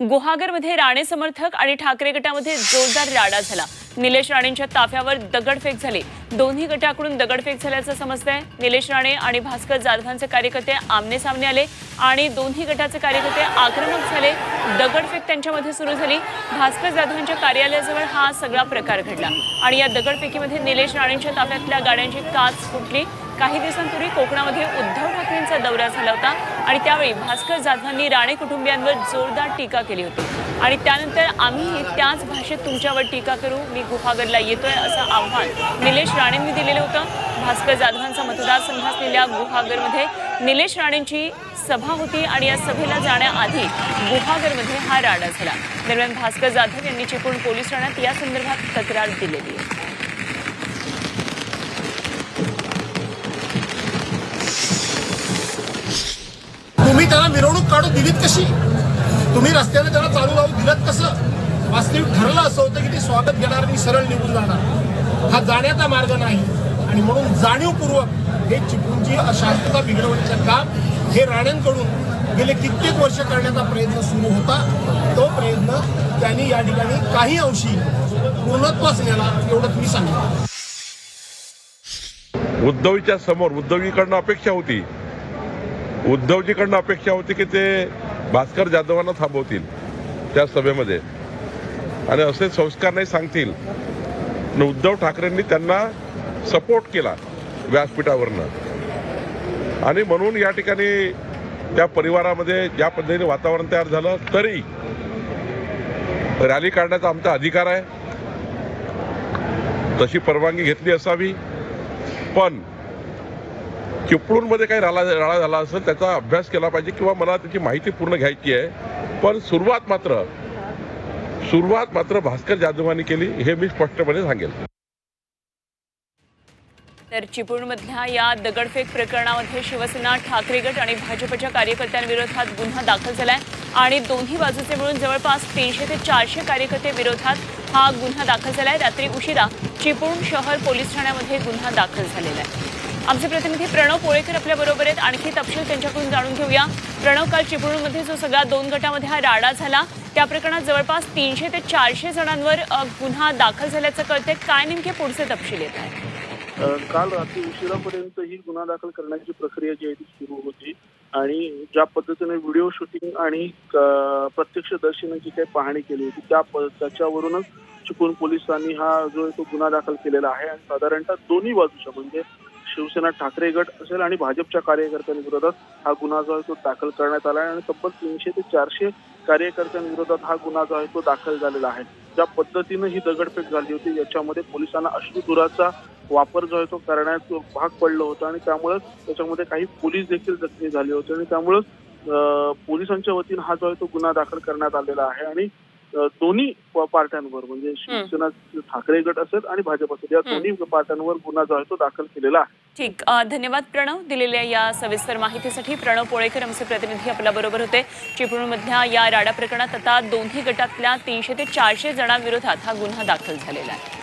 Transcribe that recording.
गुहागरमध्ये राणे समर्थक आणि ठाकरे गटामध्ये जोरदार राडा झाला. निलेश राणेंच्या ताफ्यावर दगडफेक झाली. दोन्ही गटाकडून दगडफेक झाल्याचं समजतंय. निलेश राणे आणि भास्कर जाधवांचे कार्यकर्ते आमने सामने आले आणि दोन्ही गटाचे कार्यकर्ते आक्रमक झाले. दगडफेक त्यांच्यामध्ये सुरू झाली. भास्कर जाधवांच्या कार्यालयाजवळ हा सगळा प्रकार घडला आणि या दगडफेकीमध्ये निलेश राणेंच्या ताफ्यातल्या गाड्यांची काच फुटली. काही दिवसांपूर्वी कोकणामध्ये उद्धव ठाकरेंचा दौरा झाला होता. आणि त्यावेळी भास्कर जाधवांनी राणे कुटुंबियांवर जोरदार टीका केली होती. आणि त्यानंतर आम्हीही त्याच भाषेत तुमच्यावर टीका करू मी गुहागरला येतोय असं आव्हान निलेश राणेंनी दिलेलं होतं. भास्कर जाधवांचा मतदारसंघ असलेल्या गुहागरमध्ये निलेश राणेंची सभा होती आणि या सभेला जाण्याआधी गुहागरमध्ये हा राडा झाला. दरम्यान भास्कर जाधव यांनी चिपळूण पोलीस ठाण्यात या संदर्भात तक्रार दिलेली आहे. तुम्ही त्याला मिरवणूक काढू दिलीत कशी? तुम्ही रस्त्याने त्याला चालू लावून दिलं कसं? वास्तविक ठरलं असं होतं की ते स्वागत घेणार आणि सरळ निघून जाणार. हा जाण्याचा मार्ग नाही. आणि म्हणून जाणीवपूर्वक हे चिपळूणची अशांतता बिघडवण्याचं काम हे राण्यांकडून गेले कित्येक वर्ष करण्याचा प्रयत्न सुरू होता. तो प्रयत्न त्यांनी या ठिकाणी काही अंशी पूर्णत्वास नेला एवढं तुम्ही सांगितलं. उद्धवीच्या समोर उद्धवीकडनं अपेक्षा होती. उद्धवजीकडनं अपेक्षा होती की ते भास्कर जाधवांना थांबवतील त्या सभेमध्ये. आणि असे संस्कार नाही सांगतील. उद्धव ठाकरेंनी त्यांना सपोर्ट केला व्यासपीठावरनं. आणि म्हणून या ठिकाणी त्या परिवारामध्ये ज्या पद्धतीने वातावरण तयार झालं तरी रॅली काढण्याचा आमचा अधिकार आहे. तशी परवानगी घेतली असावी. पण चिपळूणमध्ये काही राळा राळा झाला असेल त्याचा अभ्यास केला पाहिजे किंवा मला त्याची माहिती पूर्ण घ्यायची आहे. पण सुरुवात मात्र सुरुवात मात्र भास्कर जाधवांनी केली हे मी स्पष्टपणे सांगेल. तर चिपळूणमधल्या या दगडफेक प्रकरणामध्ये शिवसेना ठाकरे गट आणि भाजपच्या कार्यकर्त्यांविरोधात गुन्हा दाखल झाला आहे आणि दोन्ही बाजूचे मिळून जवळपास तीनशे ते चारशे कार्यकर्ते विरोधात हा गुन्हा दाखल झाला आहे रात्री उशिरा चिपळूण शहर पोलीस ठाण्यामध्ये गुन्हा दाखल झालेला आहे. आमचे प्रतिनिधी प्रणव पोळेकर आपल्या बरोबर आहेत. आणखी तपशील त्यांच्याकडून जाणून घेऊया. प्रणव काल चिपळूणमध्ये जो सगळा दोन गटामध्ये हा राडा झाला त्या प्रकरणात जवळपास तीनशे ते चारशे जणांवर गुन्हा दाखल झाल्याचं कळतंय. काय नेमके पुढचे तपशील येत आहेत? काल रात्री उशिरापर्यंत ही गुन्हा दाखल करण्याची प्रक्रिया जी आहे ती सुरू होती. आणि ज्या पद्धतीने व्हिडिओ शूटिंग आणि प्रत्यक्ष दर्शनाची काही पाहणी केली होती त्या त्याच्यावरूनच चिपळूण पोलिसांनी हा जो तो गुन्हा दाखल केलेला आहे. आणि साधारणतः दोन्ही बाजूच्या म्हणजे शिवसेना ठाकरे गट असेल आणि भाजपच्या कार्यकर्त्यांविरोधात हा गुन्हा जो आहे तो दाखल करण्यात आला आहे आणि तब्बल तीनशे ते चारशे कार्यकर्त्यांविरोधात हा गुन्हा जो आहे तो दाखल झालेला आहे. ज्या पद्धतीनं ही दगडफेक झाली होती याच्यामध्ये पोलिसांना अश्रुधुराचा वापर जो आहे तो करण्यात भाग पडलं होतं आणि त्यामुळे त्याच्यामध्ये काही पोलीस देखील जखमी झाले होते आणि त्यामुळे पोलिसांच्या वतीनं हा जो आहे तो गुन्हा दाखल करण्यात आलेला आहे आणि दोन्ही पार्ट्यांवर म्हणजे शिवसेना ठाकरे गट असेल आणि भाजप असेल या दोन्ही पार्ट्यांवर गुन्हा जो आहे तो दाखल केलेला आहे. ठीक धन्यवाद प्रणव दिलेल्या या सविस्तर माहितीसाठी. प्रणव पोळेकर आमचे प्रतिनिधी आपल्या बरोबर होते. चिपळूणमधल्या या राडा प्रकरणात आता दोन्ही गटातल्या तीनशे ते चारशे जणांविरोधात हा गुन्हा दाखल झालेला आहे.